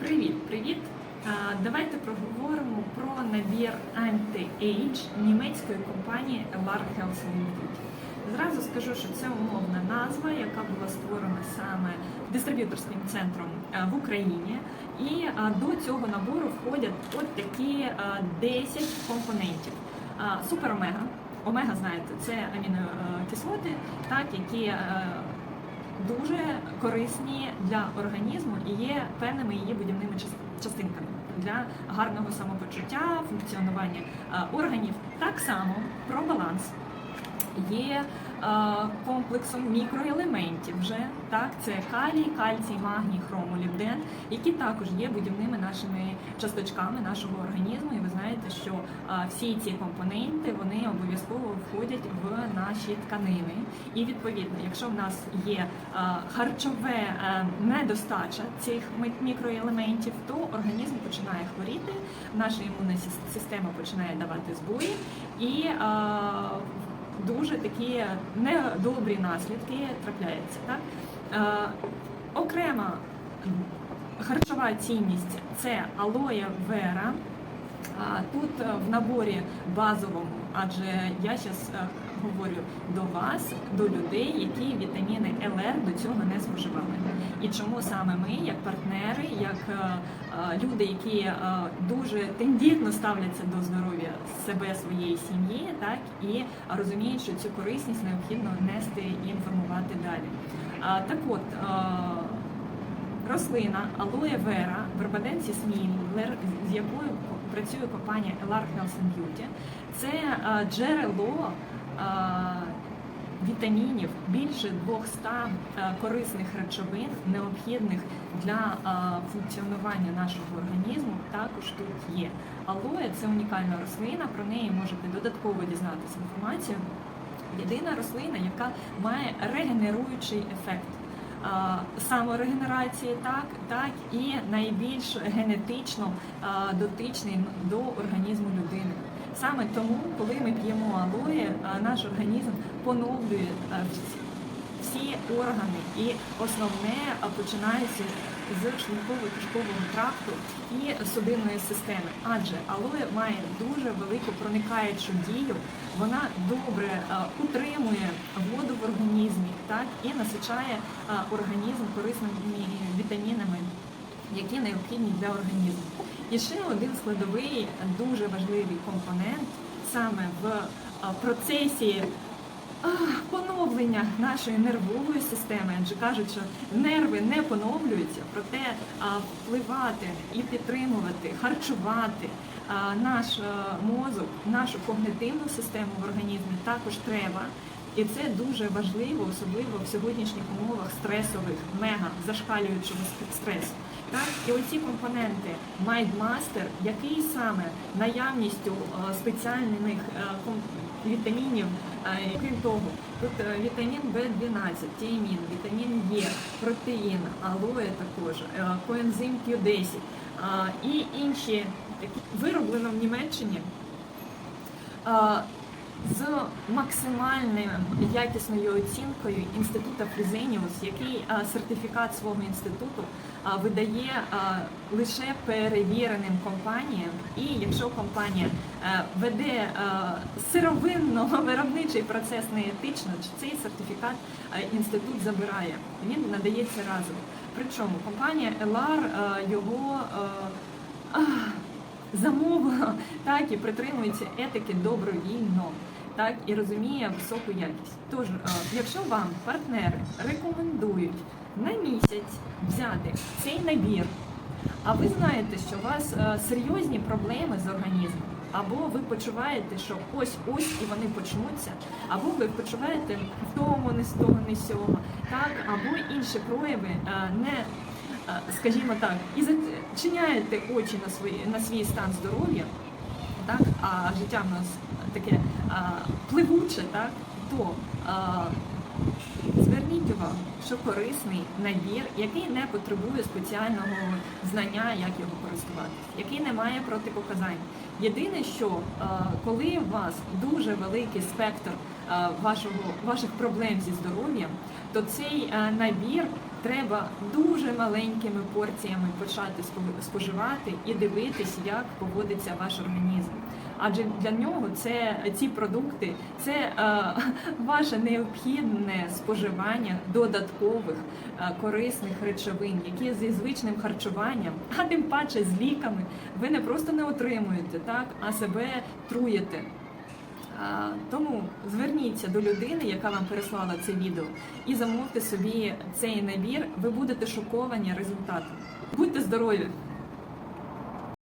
Привіт, привіт! Давайте проговоримо про набір Anti-Age німецької компанії Elar Health Limited. Зразу скажу, що це умовна назва, яка була створена саме дистриб'юторським центром в Україні. І до цього набору входять от такі е, 10 компонентів. Супер-омега. Омега, знаєте, це амінокислоти, так, які дуже корисні для організму і є певними її будівними част- частинками для гарного самопочуття, функціонування е, органів. Так само про баланс є комплексом мікроелементів вже так це калій, кальцій, магній, хром, молібден, які також є будівними нашими часточками нашого організму. І ви знаєте, що е, всі ці компоненти вони обов'язково входять в наші тканини. І відповідно, якщо в нас є е, харчове е, недостача цих мікроелементів, то організм починає хворіти, наша імунна система починає давати збої і е, дуже такі недобрі наслідки трапляються. Так? Е, окрема харчова цінність це алоє вера. Тут е, в наборі базовому, адже я зараз говорю до вас, до людей, які вітаміни ЛР до цього не споживали. І чому саме ми, як партнери, як е, е, люди, які е, дуже тендітно ставляться до здоров'я себе, своєї сім'ї, так і розуміють, що цю корисність необхідно нести і інформувати далі. Так от. Рослина алоє вера Барбаденсіс Міллер, з якою працює компанія Elar Health and Beauty, це е, джерело е, вітамінів більше 200 е, корисних речовин, необхідних для функціонування нашого організму. Також тут є. Алоє це унікальна рослина, про неї можете додатково дізнатися інформацію. Єдина рослина, яка має регенеруючий ефект саморегенерації, так, так і найбільш генетично дотичний до організму людини. Саме тому, коли ми п'ємо алоє, наш організм поновлює всі органи, і основне починається з шлунково-кишкового тракту і судинної системи. Адже алоє має дуже велику проникаючу дію, вона добре утримує воду в організмі, так і насичає організм корисними вітамінами, які необхідні для організму. І ще один складовий дуже важливий компонент саме в процесі а, поновлення нашої нервової системи, адже кажуть, що нерви не поновлюються, проте впливати і підтримувати, харчувати наш мозок, нашу когнитивну систему в організмі також треба. І це дуже важливо, особливо в сьогоднішніх умовах стресових, мега зашкалюючого стресу. Так, і оці компоненти Mindmaster, який саме наявністю спеціальних вітамінів, е, крім того, тут е, вітамін В12, тіамін, вітамін Е, протеїн, алоє також, е, коензим Q10 е, і інші такі вироблено в Німеччині. Е, з максимальною якісною оцінкою інституту Фрізеніус, який а, сертифікат свого інституту а, видає а, лише перевіреним компаніям. І якщо компанія е, веде сировинно-виробничий процес неетично, цей сертифікат е, інститут забирає. Він надається разово. Причому компанія Елар його е, замовила так і притримується етики добровільно, так і розуміє високу якість. Тож, е, якщо вам партнери рекомендують на місяць взяти цей набір, а ви знаєте, що у вас е, серйозні проблеми з організмом. Або ви почуваєте, що ось ось і вони почнуться, або ви почуваєте в тому, не з того, не сього, так, або інші прояви е, не скажімо так, і зачиняєте очі на свої на свій стан здоров'я, так, а життя в нас таке а, пливуче, так, то а, зверніть увагу, що корисний набір, який не потребує спеціального знання, як його користуватися, який не має протипоказань. Єдине, що а, коли у вас дуже великий спектр а, вашого, ваших проблем зі здоров'ям, то цей а, набір треба дуже маленькими порціями почати споживати і дивитись, як поводиться ваш організм. Адже для нього це ці продукти це е, ваше необхідне споживання додаткових е, корисних речовин, які зі звичним харчуванням, а тим паче з ліками, ви не просто не отримуєте, так, а себе труєте. Тому зверніться до людини, яка вам переслала це відео, і замовте собі цей набір. Ви будете шоковані результатом. Будьте здорові!